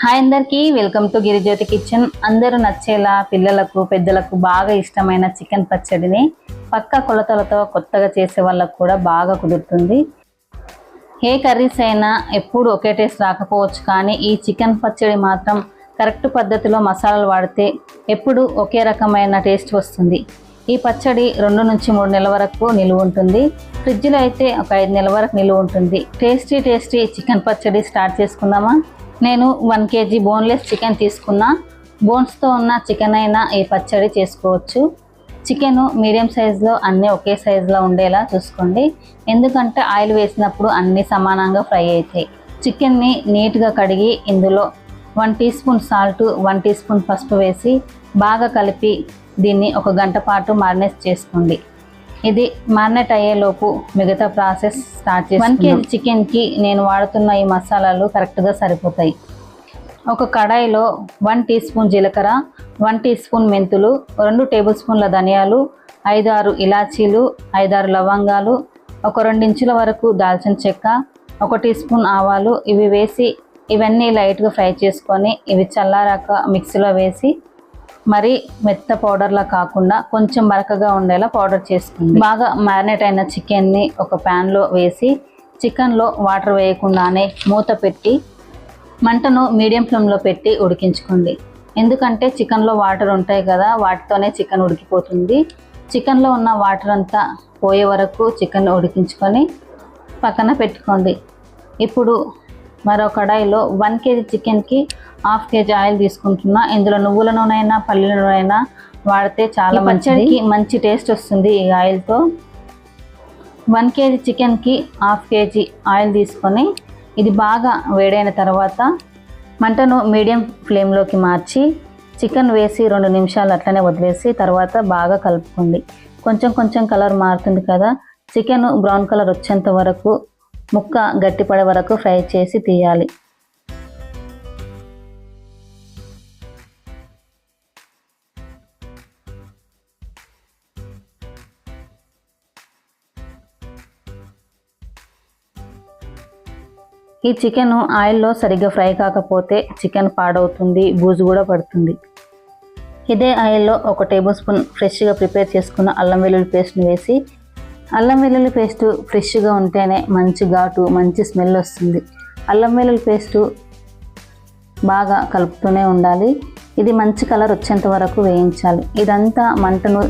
Hi అందరికీ welcome to Girijyothi kitchen. అందరూ నచ్చేలా పిల్లలకు పెద్దలకు బాగా ఇష్టమైన చికెన్ పచ్చడిని పక్క కొలతలతో కొత్తగా చేసే వాళ్ళకు కూడా బాగా కుదురుతుంది. ఏ కర్రీస్ అయినా ఎప్పుడు ఒకే టేస్ట్ రాకపోవచ్చు కానీ ఈ చికెన్ పచ్చడి మాత్రం కరెక్ట్ పద్ధతిలో మసాలాలు వాడితే ఎప్పుడు ఒకే రకమైన టేస్ట్ వస్తుంది. ఈ పచ్చడి రెండు నుంచి మూడు నెలల వరకు నిలువ ఉంటుంది. ఫ్రిడ్జ్లో అయితే ఒక ఐదు నెలల వరకు నిలువ ఉంటుంది. టేస్టీ టేస్టీ చికెన్ పచ్చడి స్టార్ట్ చేసుకుందామా? నేను వన్ కేజీ బోన్లెస్ చికెన్ తీసుకున్నా. బోన్స్తో ఉన్న చికెన్ అయినా ఈ పచ్చడి చేసుకోవచ్చు. చికెను మీడియం సైజులో అన్నీ ఒకే సైజులో ఉండేలా చూసుకోండి. ఎందుకంటే ఆయిల్ వేసినప్పుడు అన్నీ సమానంగా ఫ్రై అవుతాయి. చికెన్ని నీట్గా కడిగి ఇందులో one teaspoon salt one teaspoon పసుపు వేసి బాగా కలిపి దీన్ని ఒక గంట పాటు మారినేట్ చేసుకోండి. ఇది మారినేట్ అయ్యేలోపు మిగతా ప్రాసెస్ స్టార్ట్ చేసి వన్ కేజీ చికెన్కి నేను వాడుతున్న ఈ మసాలాలు కరెక్ట్గా సరిపోతాయి. ఒక కడాయిలో వన్ టీ స్పూన్ జీలకర్ర వన్ టీ స్పూన్ మెంతులు రెండు టేబుల్ స్పూన్ల ధనియాలు ఐదు ఆరు ఇలాచీలు ఐదారు లవంగాలు ఒక రెండించుల వరకు దాల్చిన చెక్క ఒక టీ స్పూన్ ఆవాలు ఇవి వేసి ఇవన్నీ లైట్గా ఫ్రై చేసుకొని ఇవి చల్లారాక మిక్సీలో వేసి మరి మెత్త పౌడర్లా కాకుండా కొంచెం మరకగా ఉండేలా పౌడర్ చేసుకుంది బాగా మ్యారినేట్ అయిన చికెన్ని ఒక ప్యాన్లో వేసి చికెన్లో వాటర్ వేయకుండానే మూత పెట్టి మంటను మీడియం ఫ్లేమ్లో పెట్టి ఉడికించుకోండి. ఎందుకంటే చికెన్లో వాటర్ ఉంటాయి కదా వాటితోనే చికెన్ ఉడికిపోతుంది. చికెన్లో ఉన్న వాటర్ అంతా పోయే వరకు చికెన్ ఉడికించుకొని పక్కన పెట్టుకోండి. ఇప్పుడు మరో కడాయిలో వన్ కేజీ చికెన్కి హాఫ్ కేజీ ఆయిల్ తీసుకుంటున్నా. ఇందులో నువ్వుల నూనె అయినా పల్లీల నూనె అయినా వాడితే చాలా మంచిది. మంచి టేస్ట్ వస్తుంది ఈ ఆయిల్తో. వన్ కేజీ చికెన్కి హాఫ్ కేజీ ఆయిల్ తీసుకొని ఇది బాగా వేడైన తర్వాత మంటను మీడియం ఫ్లేమ్లోకి మార్చి చికెన్ వేసి రెండు నిమిషాలు అట్లనే వదిలేసి తర్వాత బాగా కలుపుకోండి. కొంచెం కొంచెం కలర్ మారుతుంది కదా. చికెన్ బ్రౌన్ కలర్ వచ్చేంత వరకు ముక్క గట్టిపడే వరకు ఫ్రై చేసి తీయాలి. ఈ చికెన్ ఆయిల్లో సరిగ్గా ఫ్రై కాకపోతే చికెన్ పాడవుతుంది బూజు కూడా పడుతుంది. ఇదే ఆయిల్లో ఒక టేబుల్ స్పూన్ ఫ్రెష్గా ప్రిపేర్ చేసుకున్న అల్లం వెల్లుల్లి పేస్ట్ని వేసి అల్లం వెల్లుల్లి పేస్ట్ ఫ్రెష్గా ఉంటేనే మంచి ఘాటు మంచి స్మెల్ వస్తుంది. అల్లం వెల్లుల్లి పేస్టు బాగా కలుపుతూనే ఉండాలి. ఇది మంచి కలర్ వచ్చేంత వరకు వేయించాలి. ఇదంతా మంటను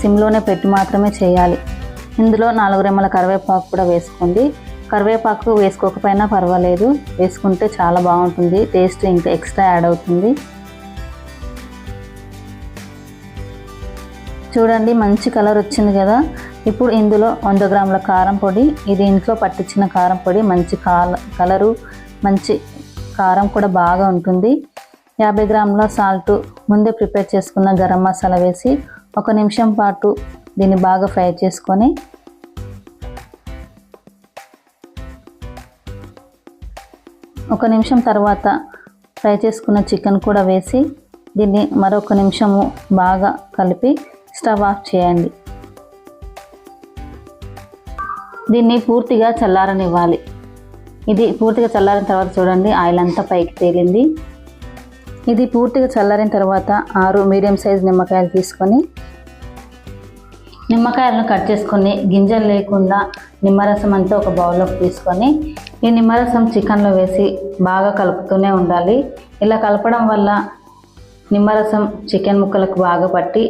సిమ్లోనే పెట్టి మాత్రమే చేయాలి. ఇందులో నాలుగు రెమ్మల కరివేపాకు కూడా వేసుకోండి. కరివేపాకు వేసుకోకపోయినా పర్వాలేదు. వేసుకుంటే చాలా బాగుంటుంది. టేస్ట్ ఇంకా ఎక్స్ట్రా యాడ్ అవుతుంది. చూడండి మంచి కలర్ వచ్చింది కదా. ఇప్పుడు ఇందులో వంద గ్రాముల కారం పొడి ఇది ఇంట్లో పట్టించిన కారం పొడి మంచి కాల కలరు మంచి కారం కూడా బాగా ఉంటుంది. యాభై గ్రాముల సాల్ట్ ముందే ప్రిపేర్ చేసుకున్న గరం మసాలా వేసి ఒక నిమిషం పాటు దీన్ని బాగా ఫ్రై చేసుకొని ఒక నిమిషం తర్వాత ఫ్రై చేసుకున్న చికెన్ కూడా వేసి దీన్ని మరొక నిమిషము బాగా కలిపి స్టవ్ ఆఫ్ చేయండి. దీన్ని పూర్తిగా చల్లారనివ్వాలి. ఇది పూర్తిగా చల్లారిన తర్వాత చూడండి ఆయిల్ అంతా పైకి తేలింది. ఇది పూర్తిగా చల్లారిన తర్వాత ఆరు మీడియం సైజ్ నిమ్మకాయలు తీసుకొని నిమ్మకాయలను కట్ చేసుకొని గింజలు లేకుండా నిమ్మరసం అంతా ఒక బౌల్లోకి తీసుకొని ఈ నిమ్మరసం చికెన్లో వేసి బాగా కలుపుతూనే ఉండాలి. ఇలా కలపడం వల్ల నిమ్మరసం చికెన్ ముక్కలకు బాగా పట్టి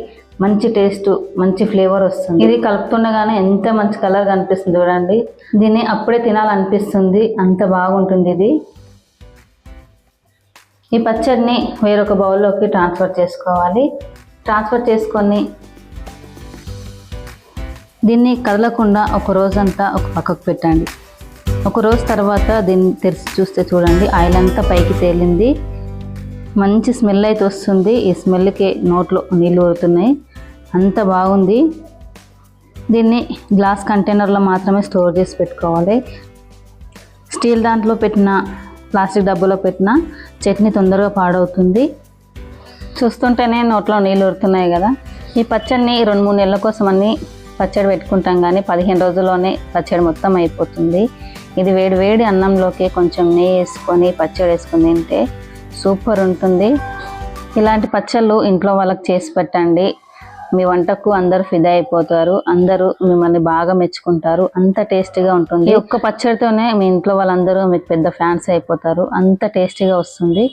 మంచి టేస్ట్ మంచి ఫ్లేవర్ వస్తుంది. ఇది కలుపుతుండగానే ఎంత మంచి కలర్ కనిపిస్తుంది చూడండి. దీన్ని అప్పుడే తినాలనిపిస్తుంది. అంత బాగుంటుంది ఇది. ఈ పచ్చడిని వేరొక బౌల్లోకి ట్రాన్స్ఫర్ చేసుకోవాలి. ట్రాన్స్ఫర్ చేసుకొని దీన్ని కదలకుండా ఒక రోజంతా ఒక పక్కకు పెట్టండి. ఒక రోజు తర్వాత దీన్ని తెరిచి చూస్తే చూడండి. ఆయిల్ అంతా పైకి తేలింది. మంచి స్మెల్ అయితే వస్తుంది. ఈ స్మెల్కి నోట్లో నీళ్ళు ఊరుతున్నాయి. అంత బాగుంది. దీన్ని గ్లాస్ కంటైనర్లో మాత్రమే స్టోర్ చేసి పెట్టుకోవాలి. స్టీల్ దాంట్లో పెట్టిన ప్లాస్టిక్ డబ్బాలో పెట్టిన చట్నీ తొందరగా పాడవుతుంది. చూస్తుంటేనే నోట్లో నీళ్ళు ఊరుతున్నాయి కదా. ఈ పచ్చడిని రెండు మూడు నెలల కోసం అన్ని పచ్చడి పెట్టుకుంటాం కానీ పదిహేను రోజుల్లోనే పచ్చడి మొత్తం అయిపోతుంది. ఇది వేడి వేడి అన్నంలోకి కొంచెం నెయ్యి వేసుకొని పచ్చడి వేసుకొని తింటే సూపర్ ఉంటుంది. ఇలాంటి పచ్చళ్ళు ఇంట్లో వాళ్ళకి చేసి పెట్టండి. మీ వంటకు అందరూ ఫిదా అయిపోతారు. అందరూ మిమ్మల్ని బాగా మెచ్చుకుంటారు. అంత టేస్టీగా ఉంటుంది. ఒక్క పచ్చడితోనే మీ ఇంట్లో వాళ్ళందరూ మీకు పెద్ద ఫ్యాన్స్ అయిపోతారు. అంత టేస్టీగా వస్తుంది.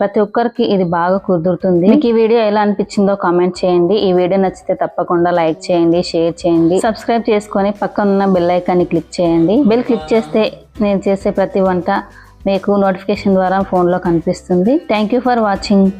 ప్రతి ఒక్కరికి ఇది బాగా కుదురుతుంది. మీకు ఈ వీడియో ఎలా అనిపించిందో కామెంట్ చేయండి. ఈ వీడియో నచ్చితే తప్పకుండా లైక్ చేయండి షేర్ చేయండి. సబ్స్క్రైబ్ చేసుకొని పక్కన ఉన్న బెల్ ఐకాన్ని క్లిక్ చేయండి. బెల్ క్లిక్ చేస్తే నేను చేసే ప్రతి వంట మీకు నోటిఫికేషన్ ద్వారా ఫోన్లో కనిపిస్తుంది. Thank you for watching